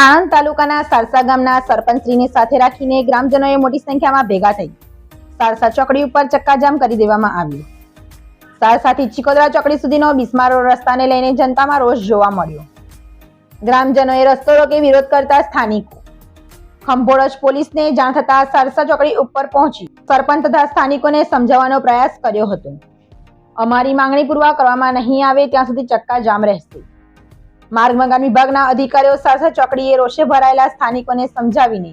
આણંદ તાલુકાના સારસા ગામના સરપંચશ્રીને સાથે રાખીને ગ્રામજનોએ મોટી સંખ્યામાં ભેગા થઈ સારસા ચોકડી ઉપર ચક્કાજામ કરી દેવામાં આવ્યું. સારસાથી ચિકોદરા ચોકડી સુધીનો બિસ્મારો રસ્તાને લઈને જનતામાં રોષ જોવા મળ્યો. ગ્રામજનોએ રસ્તો રોકી વિરોધ કરતા સ્થાનિકો. ખંભોળજ પોલીસને જાણ થતા સારસા ચોકડી ઉપર પહોંચી સરપંચ તથા સ્થાનિકોને સમજાવવાનો પ્રયાસ કર્યો હતો. અમારી માંગણી પૂરવા કરવામાં નહીં આવે ત્યાં સુધી ચક્કા જામ રહેશે. માર્ગ મકાન વિભાગના અધિકારીઓ સારસા ચોકડીએ રોષે ભરાયેલા સ્થાનિકોને સમજાવીને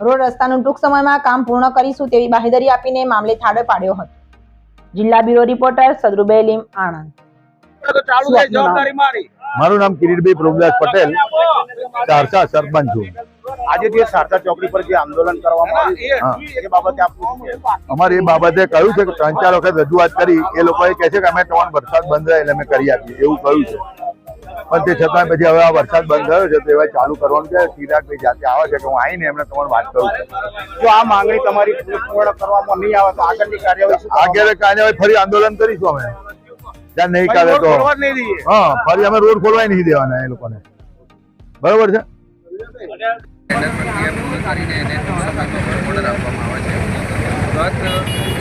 રોડ રસ્તાનું ટૂંક સમયમાં કામ પૂર્ણ કરીશું તેવી બાહેધરી આપીને મામલે થાળે પાડ્યો હતો. જિલ્લા બ્યુરો રિપોર્ટર સદરુબે લીમ આણંદ. મારી. મારું નામ કિરીટભાઈ પ્રભુદાસ પટેલ ચારસા સરપંચ છું. આજે જે સારસા ચોકડી પર જે આંદોલન કરવામાં આવ્યું એ બાબતે આપનું અમારે એ બાબતે કહ્યું છે કે ત્રણ ચાર વખત રજૂઆત કરી એ લોકોએ કહે છે કે અમે ત્રણ વરસાદ બંધ રહે એટલે અમે કરી આપીએ એવું કહ્યું છે. પણ તે છતાં પછી હવે આ વરસાદ બંધ થયો છે તો એવા ચાલુ કરવાનું છે. ચિરાગભાઈ જાતે આવે છે કે હું આવીને એમને તમારે વાત કરું છું. જો આ માંગણી તમારી પૂર્ણ કરવામાં નહીં આવે તો આગળની કાર્યવાહી આગળ કાર્યવાહી ફરી આંદોલન કરીશું અમે. જ્યાં નહીં કાઢે કરે તો. હા ફરી અમે રોડ ખોલવાય નહીં દેવાના એ લોકોને. બરોબર છે?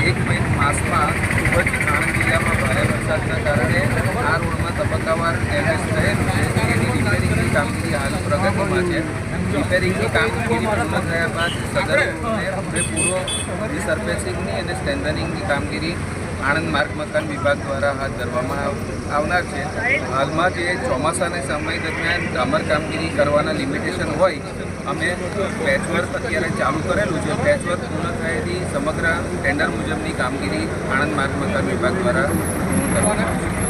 એક માસમાં ખૂબ જ આણંદ જિલ્લામાં ભારે વરસાદના કારણે આ રોડમાં તબક્કાવાર ડેમેજ થયેલું કામગીરી હાલ પ્રગતિમાં છે. રિપેરિંગની કામગીરી પૂર્ણ થયા બાદ સદર રોડને પૂરેપૂરો રિસર્ફેસિંગની અને સ્ટ્રેન્થનિંગની કામગીરી આણંદ માર્ગ મકાન વિભાગ દ્વારા હાથ ધરવામાં આવ- આવનાર છે. હાલમાં જે ચોમાસાના સમય દરમિયાન ડામર કામગીરી કરવાના લિમિટેશન હોય, અમે પેચવર્ક અત્યારે ચાલુ કરેલું છે. પેચવર્ક પૂર્ણ થયેલી સમગ્ર ટેન્ડર મુજબની કામગીરી આણંદ માર્ગ મકાન વિભાગ દ્વારા પૂર્ણ કરવામાં આવશે.